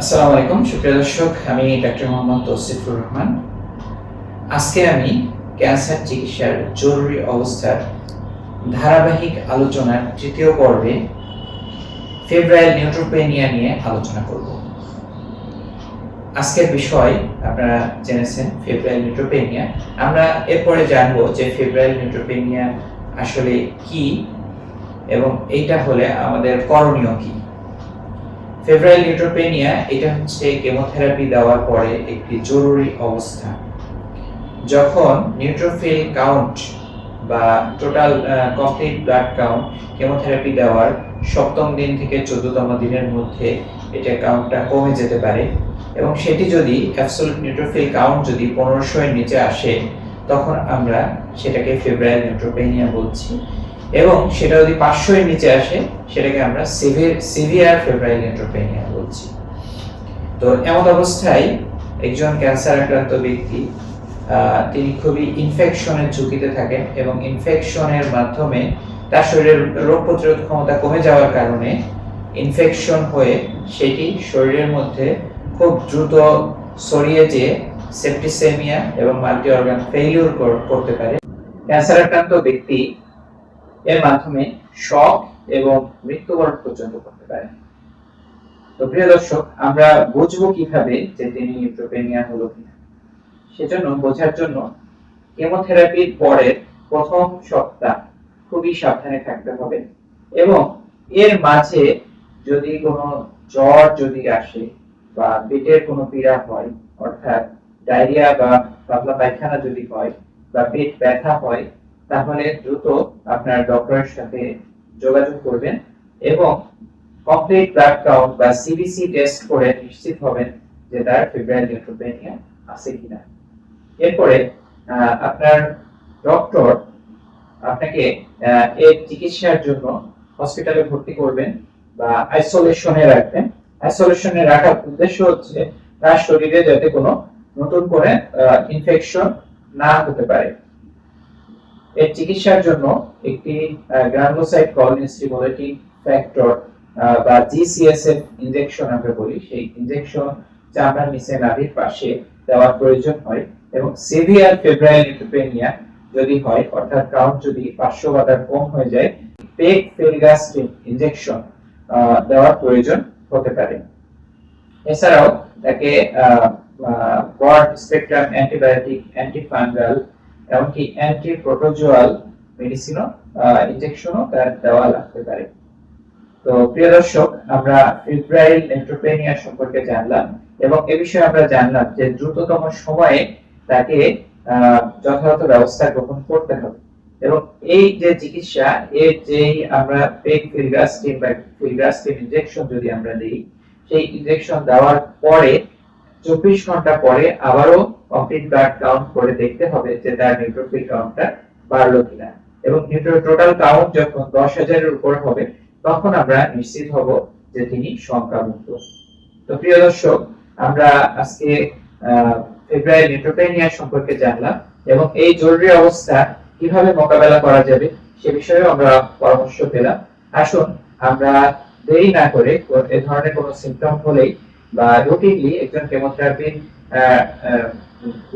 আসসালামু আলাইকুম, সুপ্রিয় দর্শক, আমি ডাক্তার মোহাম্মদ তৌসিফুর রহমান। আজকে আমি ক্যান্সার চিকিৎসার জরুরি অবস্থার ধারাবাহিক আলোচনার তৃতীয় পর্বে ফেব্রাইল নিউট্রোপেনিয়া নিয়ে আলোচনা করব। আজকের বিষয় আপনারা জেনেছেন ফেব্রাইল নিউট্রোপেনিয়া। আমরা এরপরে জানব যে ফেব্রাইল নিউট্রোপেনিয়া আসলে কি এবং এইটা হলে আমাদের করণীয় কি। ফেব্রাইল নিউট্রোপেনিয়া এটা হচ্ছে কেমোথেরাপি দেওয়ার পরে একটি জরুরি অবস্থা। যখন নিউট্রোফিল কাউন্ট বা total complete blood count chemotherapy দেওয়ার সপ্তম দিন থেকে চোদ্দতম দিনের মধ্যে এটা কাউন্টটা কমে যেতে পারে এবং সেটি যদি অ্যাবসোলুট নিউট্রোফিল কাউন্ট যদি পনেরোশো এর নিচে আসে, তখন আমরা সেটাকে ফেব্রাইল নিউট্রোপেনিয়া বলছি। এবং সেটা যদি পাঁচশো এর নিচে আসে, সেটাকে আমরা সিভিয়ার সিভিয়ার ফেব্রাইল নিউট্রোপেনিয়া বলছি। তো এমন অবস্থায় একজন ক্যান্সার আক্রান্ত ব্যক্তি তিনি খুবই ইনফেকশনের ঝুঁকিতে থাকেন এবং ইনফেকশনের মাধ্যমে তার শরীরের রোগ প্রতিরোধ ক্ষমতা কমে যাওয়ার কারণে ইনফেকশন হয়ে সেটি শরীরের মধ্যে খুব দ্রুত ছড়িয়ে যেয়ে সেপ্টিসেমিয়া এবং মাল্টি অর্গান ফেইলিউর করতে পারে। ক্যান্সার আক্রান্ত ব্যক্তি এর মাধ্যমে শক এবং মৃত্যুবরণ পর্যন্ত করতে পারে তো প্রিয় দর্শক, আমরা বুঝব কীভাবে যে তিনি নিউট্রোপেনিয়া হলো কিনা। সেজন্য বোঝার জন্য কেমোথেরাপির পরের প্রথম সপ্তাহ খুবই সাবধানে থাকতে হবে এবং এর মাঝে যদি কোনো জ্বর যদি আসে বা পেটের কোনো পীড়া হয়, অর্থাৎ ডায়রিয়া বা পাতলা পায়খানা যদি হয় বা পেট ব্যথা হয় তাহলে দ্রুত আপনার ডক্টরের সাথে যোগাযোগ করবেন এবং কমপ্লিট ব্লাড কাউন্ট বা সিবিসি টেস্ট করে নিশ্চিত হবেন যে তার ফেব্রাইল নিউট্রোপেনিয়া আছে কিনা। এরপরে আপনার ডক্টর আপনাকে এর চিকিৎসার জন্য হসপিটালে ভর্তি করবেন বা আইসোলেশনে রাখবেন। আইসোলেশনে রাখার উদ্দেশ্য হচ্ছে তার শরীরে যাতে কোনো নতুন করে ইনফেকশন না হতে পারে। এর চিকিৎসার জন্য একটি গ্রানুলোসাইট কলোনি স্টিমুলেটিং ফ্যাক্টর বা জিসিএসএফ ইনজেকশন আমরা বলি। সেই ইনজেকশন চামড়ার নিচে নাভির পাশে দেওয়ার প্রয়োজন হয় এবং সিভিয়ার ফেব্রাইল নিউট্রোপেনিয়া যদি হয়, অর্থাৎ কাউন্ট যদি পাঁচশো বা তার কম হয়ে যায় পেক ফিলগাস্টিন ইনজেকশন দেওয়ার প্রয়োজন হতে পারে। এছাড়াও তাকে ব্রড স্পেকট্রাম অ্যান্টিবায়োটিক অ্যান্টিফাঙ্গাল এমনকি অ্যান্টি প্রোটোজোয়াল মেডিসিনও ইনজেকশনও তার দেওয়া লাগতে পারে। তো প্রিয় দর্শক, আমরা ফিব্রাইল নিউট্রোপেনিয়া সম্পর্কে জানলাম এবং এ বিষয়ে আমরা জানলাম যে দ্রুততম সময়ে তাকে যথাযথ ব্যবস্থা গ্রহণ করতে হবে। এবং এই যে চিকিৎসা, এর যে আমরা পেক ফিলগাস্টিন বা ফিলগাস্টিন ইনজেকশন যদি আমরা দিই, সেই ইনজেকশন দেওয়ার পরে চব্বিশ ঘণ্টা পরে আবারও কমপ্লিট ব্লাড কাউন্ট করে দেখতে হবে যে তার নিউট্রোফিল কাউন্টটা বাড়লো কিনা। এবং টোটাল কাউন্ট যখন দশ হাজারের উপর হবে, তখন আমরা নিশ্চিত হব যে তিনি সংখ্যামুক্ত তো প্রিয় দর্শক, আমরা আজকে ফেব্রুয়ারি নিউট্রোপেনিয়া সম্পর্কে জানলাম এবং এই জরুরি অবস্থা কীভাবে মোকাবেলা করা যাবে সে বিষয়েও আমরা পরামর্শ পেলাম। আসুন, আমরা দেরি না করে এ ধরনের কোনো সিমটম হলেই বা রুটিনলি একজন কেমোথেরাপির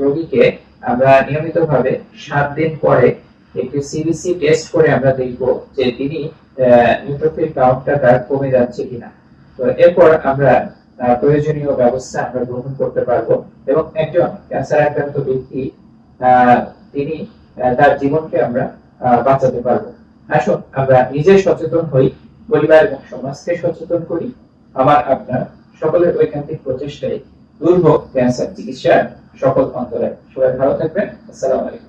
রোগীকে আমরা নিয়মিতভাবে সাত দিন পরে একটি সিবিসি টেস্ট করে আমরা দেখব যে তিনি নিউট্রোফিল কাউন্টটা তার কমে যাচ্ছে কিনা। তো এরপর আমরা প্রয়োজনীয় ব্যবস্থা আমরা গ্রহণ করতে পারব এবং একজন ক্যান্সার আক্রান্ত ব্যক্তি তিনি তার জীবনকে আমরা বাঁচাতে পারব। আসুন, আমরা নিজে সচেতন হই, পরিবার এবং সমাজকে সচেতন করি। আমার আপনার সকলের ঐকান্তিক প্রচেষ্টায় দুর্ভোগ ক্যান্সার চিকিৎসার সকল অন্তরায় সবাই ভালো থাকবেন। আসসালামু আলাইকুম।